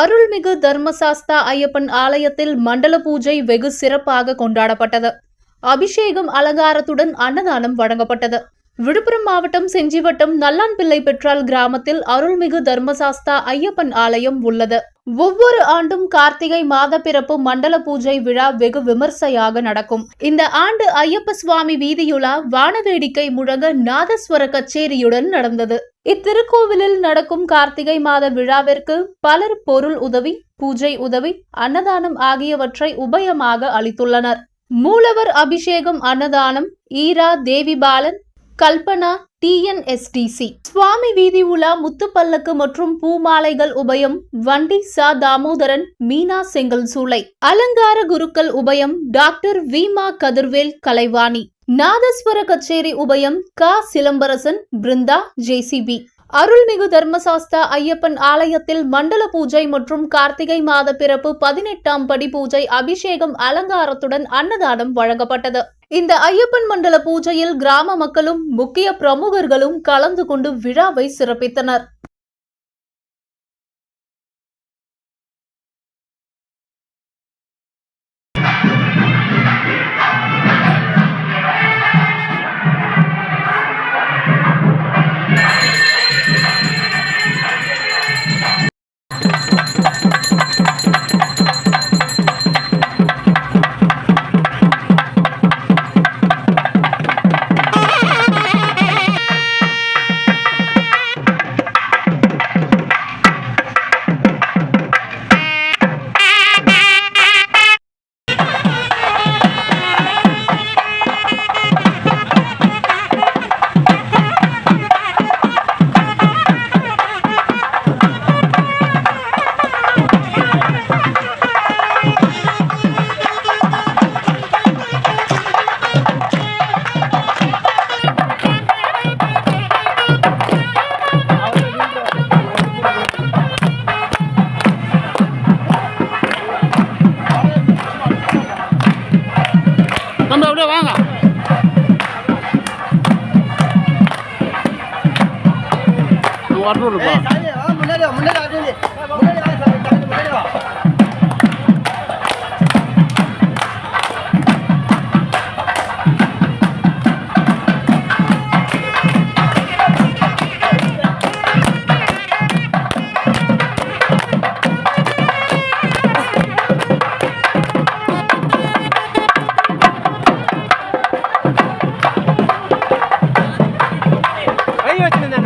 அருள்மிகு தர்மசாஸ்தா ஐயப்பன் ஆலயத்தில் மண்டல பூஜை வெகு சிறப்பாக கொண்டாடப்பட்டது. அபிஷேகம் அலங்காரத்துடன் அன்னதானம் வழங்கப்பட்டது. விழுப்புரம் மாவட்டம் செஞ்சிவட்டம் நல்லான்பிள்ளை பெற்றால் கிராமத்தில் அருள்மிகு தர்மசாஸ்தா ஐயப்பன் ஆலயம் உள்ளது. ஒவ்வொரு ஆண்டும் கார்த்திகை மாத பிறப்பு மண்டல பூஜை விழா வெகு விமர்சையாக நடக்கும். இந்த ஆண்டு ஐயப்ப சுவாமி வீதியுலா வானவேடிக்கை முழங்க நாதஸ்வர கச்சேரியுடன் நடந்தது. இத்திருக்கோவிலில் நடக்கும் கார்த்திகை மாத விழாவிற்கு பலர் பொருள் உதவி பூஜை உதவி அன்னதானம் ஆகியவற்றை உபயமாக அளித்துள்ளனர். மூலவர் அபிஷேகம் அன்னதானம் ஈரா தேவிபாலன் கல்பனா டிஎன்எஸ்டிசி சுவாமி வீதி உலா முத்துப்பல்லக்கு மற்றும் பூமாலைகள் உபயம் வண்டி சா தாமோதரன் மீனா செங்கல் சூளை அலங்கார குருக்கள் உபயம் டாக்டர் வீமா கதிர்வேல் கலைவாணி. நாதஸ்வர கச்சேரி உபயம் க. சிலம்பரசன் பிருந்தா ஜேசிபி அருள்மிகு தர்மசாஸ்தா ஐயப்பன் ஆலயத்தில் மண்டல பூஜை மற்றும் கார்த்திகை மாத பிறப்பு பதினெட்டாம் படி பூஜை அபிஷேகம் அலங்காரத்துடன் அன்னதானம் வழங்கப்பட்டது. இந்த ஐயப்பன் மண்டல பூஜையில் கிராம மக்களும் முக்கிய பிரமுகர்களும் கலந்து கொண்டு விழாவை சிறப்பித்தனர். நம்ம அப்படியே வாங்க. வரணும்ப்பா முன்னாடி முன்னாடி கை வச்சிருந்தேண்ணே